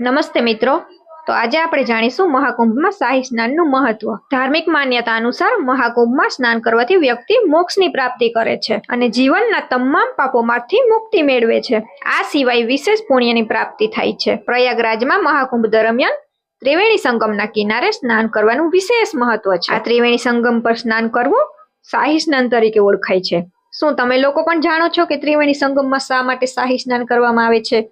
નમસ્તે મિત્રો. તો આજે આપણે જાણીશું મહાકુંભમાં શાહી સ્નાનનું મહત્વ. ધાર્મિક માન્યતા અનુસાર મહાકુંભમાં સ્નાન કરવાથી વ્યક્તિ મોક્ષની પ્રાપ્તિ કરે છે અને જીવનના તમામ પાપોમાંથી મુક્તિ મેળવે છે. આ સિવાય વિશેષ પુણ્યની પ્રાપ્તિ થાય છે. પ્રયાગરાજમાં મહાકુંભ દરમિયાન ત્રિવેણી સંગમના કિનારે સ્નાન કરવાનું વિશેષ મહત્વ છે. આ ત્રિવેણી સંગમ પર સ્નાન કરવું શાહી સ્નાન તરીકે ઓળખાય છે. શું તમે લોકો પણ જાણો છો કે ત્રિવેણી સંગમમાં શા માટે શાહી સ્નાન કરવામાં આવે છે?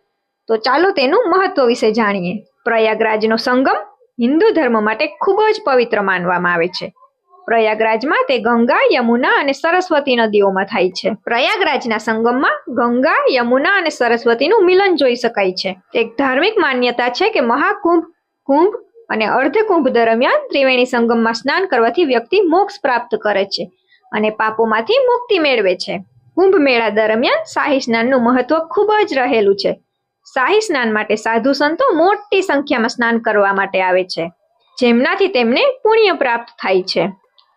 તો ચાલો તેનું મહત્વ વિશે જાણીએ. પ્રયાગરાજનો સંગમ હિન્દુ ધર્મ માટે ખૂબ જ પવિત્ર માનવામાં આવે છે. પ્રયાગરાજમાં તે ગંગા, યમુના અને સરસ્વતી નદીઓમાં થાય છે. પ્રયાગરાજના સંગમમાં ગંગા, યમુના અને સરસ્વતીનું મિલન જોઈ શકાય છે. એક ધાર્મિક માન્યતા છે કે મહાકુંભ, કુંભ અને અર્ધકુંભ દરમિયાન ત્રિવેણી સંગમમાં સ્નાન કરવાથી વ્યક્તિ મોક્ષ પ્રાપ્ત કરે છે અને પાપોમાંથી મુક્તિ મેળવે છે. કુંભ મેળા દરમિયાન શાહી સ્નાનનું મહત્વ ખૂબ જ રહેલું છે. શાહી સ્નાન માટે સાધુ સંતો મોટી સંખ્યામાં સ્નાન કરવા માટે આવે છે. જેમનાથી તેમને પુણ્ય પ્રાપ્ત થાય છે.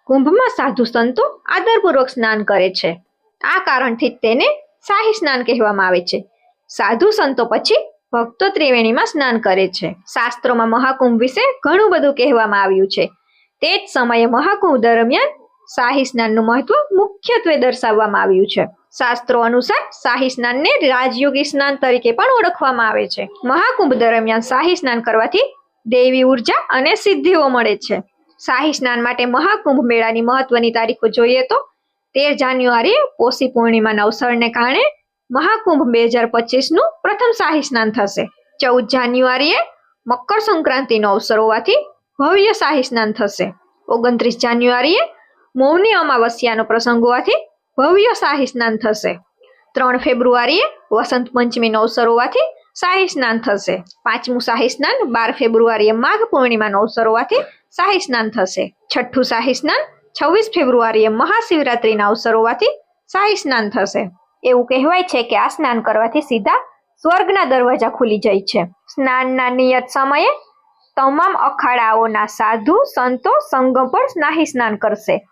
કુંભમાં સાધુ સંતો આદરપૂર્વક સ્નાન કરે છે. આ કારણથી તેને શાહી સ્નાન કહેવામાં આવે છે. સાધુ સંતો પછી ભક્તો ત્રિવેણીમાં સ્નાન કરે છે. શાસ્ત્રોમાં મહાકુંભ વિશે ઘણું બધું કહેવામાં આવ્યું છે. તે જ સમયે મહાકુંભ દરમિયાન શાહી સ્નાનનું મહત્વ મુખ્યત્વે દર્શાવવામાં આવ્યું છે. શાસ્ત્રો અનુસાર શાહી સ્નાનને રાજયોગી સ્નાન તરીકે પણ ઓળખવામાં આવે છે. મહાકુંભ દરમિયાન શાહી સ્નાન કરવાથી દેવી ઊર્જા અને સિદ્ધિઓ મળે છે. શાહી સ્નાન માટે મહાકુંભ મેળાની મહત્વની તારીખો જોઈએ તો તેર જાન્યુઆરી, પોષી પૂર્ણિમાના અવસરને કારણે મહાકુંભ બે હજાર પચીસનું પ્રથમ શાહી સ્નાન થશે. ચૌદ જાન્યુઆરીએ મકર સંક્રાંતિનો અવસર હોવાથી ભવ્ય શાહી સ્નાન થશે. ઓગણત્રીસ જાન્યુઆરીએ મૌની અમાવસ્યાનો પ્રસંગ હોવાથી ભવ્ય શાહી સ્નાન થશે. ત્રણ ફેબ્રુઆરીએ વસંત પંચમીનો અવસર હોવાથી શાહી સ્નાન થશે. પાંચમું શાહી સ્નાન, બાર ફેબ્રુઆરીએ માઘ પૂર્ણિમાનો અવસર હોવાથી શાહી સ્નાન થશે. છઠ્ઠું શાહી સ્નાન, છવ્વીસ ફેબ્રુઆરીએ મહાશિવરાત્રિના અવસર હોવાથી શાહી સ્નાન થશે. એવું કહેવાય છે કે આ સ્નાન કરવાથી સીધા સ્વર્ગના દરવાજા ખુલી જાય છે. સ્નાનના નિયત સમયે તમામ અખાડાઓના સાધુ, સંતો, સંગમ પર સ્નાહી સ્નાન કરશે.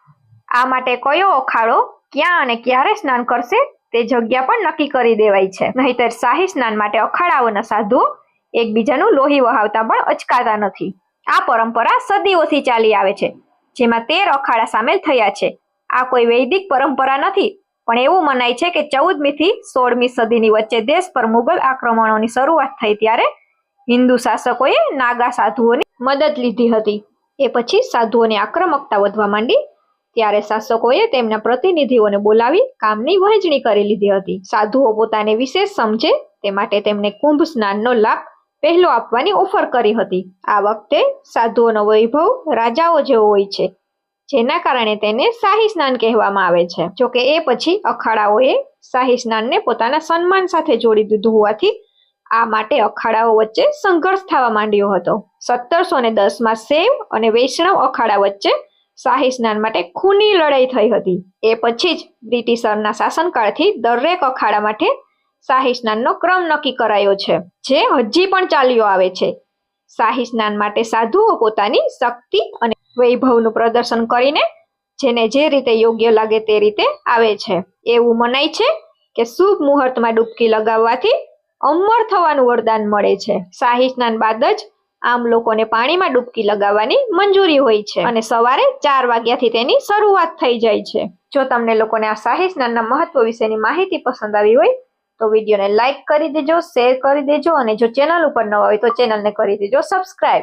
આ માટે કયો અખાડો ક્યાં અને ક્યારે સ્નાન કરશે તે જગ્યા પણ નક્કી કરી દેવાય છે. નહીતર શાહી સ્નાન માટે અખાડાઓના સાધુઓ એકબીજાનું લોહી વહાવતા પણ અચકાતા નથી. આ પરંપરા સદીઓથી ચાલી આવે છે, જેમાં તેર અખાડા સામેલ થયા છે. આ કોઈ વૈદિક પરંપરા નથી, પણ એવું મનાય છે કે ચૌદમી થી સોળમી સદીની વચ્ચે દેશ પર મુગલ આક્રમણોની શરૂઆત થઈ ત્યારે હિન્દુ શાસકોએ નાગા સાધુઓની મદદ લીધી હતી. એ પછી સાધુઓની આક્રમકતા વધવા માંડી ત્યારે શાસકોએ તેમના પ્રતિનિધિઓને બોલાવી કામની વહેંચણી કરી લીધી હતી. સાધુઓ પોતાને વિશેષ સમજે તે માટે તેમને કુંભ સ્નાનનો લાભ પહેલો આપવાની ઓફર કરી હતી. આ વખતે સાધુઓનો વૈભવ રાજાઓ જેવો હોય છે, જેના કારણે તેને શાહી સ્નાન કહેવામાં આવે છે. જોકે એ પછી અખાડાઓએ શાહી સ્નાનને પોતાના સન્માન સાથે જોડી દીધું હોવાથી આ માટે અખાડાઓ વચ્ચે સંઘર્ષ થવા માંડ્યો હતો. સત્તરસો ને દસમાં સેવ અને વૈષ્ણવ અખાડા વચ્ચે શાહી સ્નાન માટે ખૂની લડાઈ થઈ હતી. એ પછી જ બ્રિટિશરના શાસનકાળથી દરેક અખાડા માટે શાહી સ્નાનનો ક્રમ નક્કી કરાયો છે, જે હજી પણ ચાલ્યો આવે છે. શાહી સ્નાન માટે સાધુઓ પોતાની શક્તિ અને વૈભવનું પ્રદર્શન કરીને જેને જે રીતે યોગ્ય લાગે તે રીતે આવે છે. એવું મનાય છે કે શુભ મુહૂર્તમાં ડૂબકી લગાવવાથી અમર થવાનું વરદાન મળે છે. શાહી સ્નાન બાદ જ આમ લોકોને પાણીમાં ડૂબકી લગાવવાની મંજૂરી હોય છે. અને સવારે ચાર વાગ્યાથી તેની શરૂઆત થઈ જાય છે. જો તમને લોકોને આ શાહી સ્નાનના મહત્વ વિશેની માહિતી પસંદ આવી હોય, તો વિડીયોને લાઇક કરી દેજો, શેર કરી દેજો અને જો ચેનલ ઉપર નવા હોય તો ચેનલને કરી દેજો, સબસ્ક્રાઇબ.